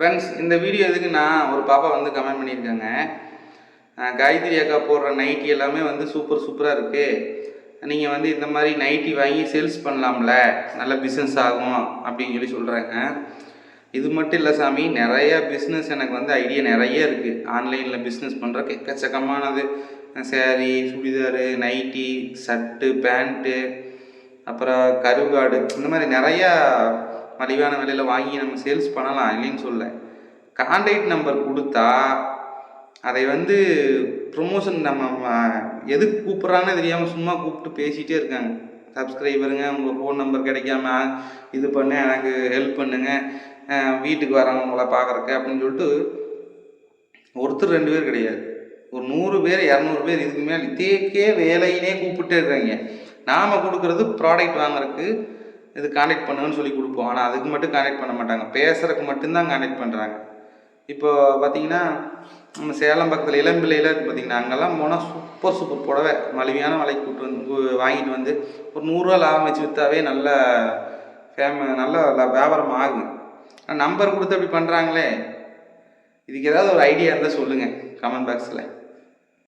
Friends இந்த video எதுக்குன்னா ஒரு பாப்பா வந்து கமெண்ட் பண்ணியிருக்காங்க. காயத்ரி அக்கா போடுற நைட்டி எல்லாமே வந்து சூப்பர் சூப்பராக இருக்குது நீங்கள் வந்து இந்த மாதிரி நைட்டி வாங்கி சேல்ஸ் பண்ணலாம்ல. நல்ல பிஸ்னஸ் ஆகும் அப்படின்னு சொல்லி சொல்கிறாங்க இது மட்டும் இல்லை சாமி நிறையா பிஸ்னஸ் எனக்கு வந்து ஐடியா நிறைய இருக்குது ஆன்லைனில் பிஸ்னஸ் பண்ணுறக்கு எக்கச்சக்கமானது. Sari churidar nighty shirt pant அப்புறம் கருவாடு இந்த மாதிரி நிறையா மலிவான விலையில் வாங்கி நம்ம சேல்ஸ் பண்ணலாம் இல்லைன்னு சொல்ல கான்டாக்ட் நம்பர் கொடுத்தா அதை வந்து ப்ரொமோஷன் நம்ம எதுக்கு கூப்பிட்றான்னு தெரியாமல் சும்மா கூப்பிட்டு பேசிகிட்டே இருக்காங்க. சப்ஸ்கிரைபருங்க உங்கள் ஃபோன் நம்பர் கிடைக்காம இது பண்ண எனக்கு ஹெல்ப் பண்ணுங்கள் வீட்டுக்கு வரவங்க உங்களை பார்க்குறக்கு அப்படின்னு சொல்லிட்டு ஒருத்தர் ரெண்டு பேர் கிடையாது. ஒரு நூறு பேர் இரநூறு பேர் இதுக்கு மேலே இதேக்கே வேலையினே கூப்பிட்டே இருக்காங்க. நாம் கொடுக்குறது ப்ராடக்ட் வாங்குறதுக்கு இது கான்டாக்ட் பண்ணுங்கன்னு சொல்லி கொடுப்போம். ஆனால் அதுக்கு மட்டும் கான்டாக்ட் பண்ண மாட்டாங்க. பேசுறதுக்கு மட்டும்தான் கான்டாக்ட் பண்ணுறாங்க இப்போ பார்த்தீங்கன்னா நம்ம சேலம் பக்கத்தில் இளம்பிள்ளையில் பார்த்தீங்கன்னா அங்கெல்லாம் போனால் சூப்பர் சூப்பர் புடவை மலிவான விலைக்கு கூட்டு வந்து வாங்கிட்டு வந்து ஒரு நூறுரூவா லாபம் வச்சு விற்றாவே நல்ல ஃபேம நல்ல வியாபாரம் ஆகும் நம்பர் கொடுத்து அப்படி பண்ணுறாங்களே இதுக்கு ஏதாவது ஒரு ஐடியா இருந்தால் சொல்லுங்கள் கமெண்ட் பாக்ஸில்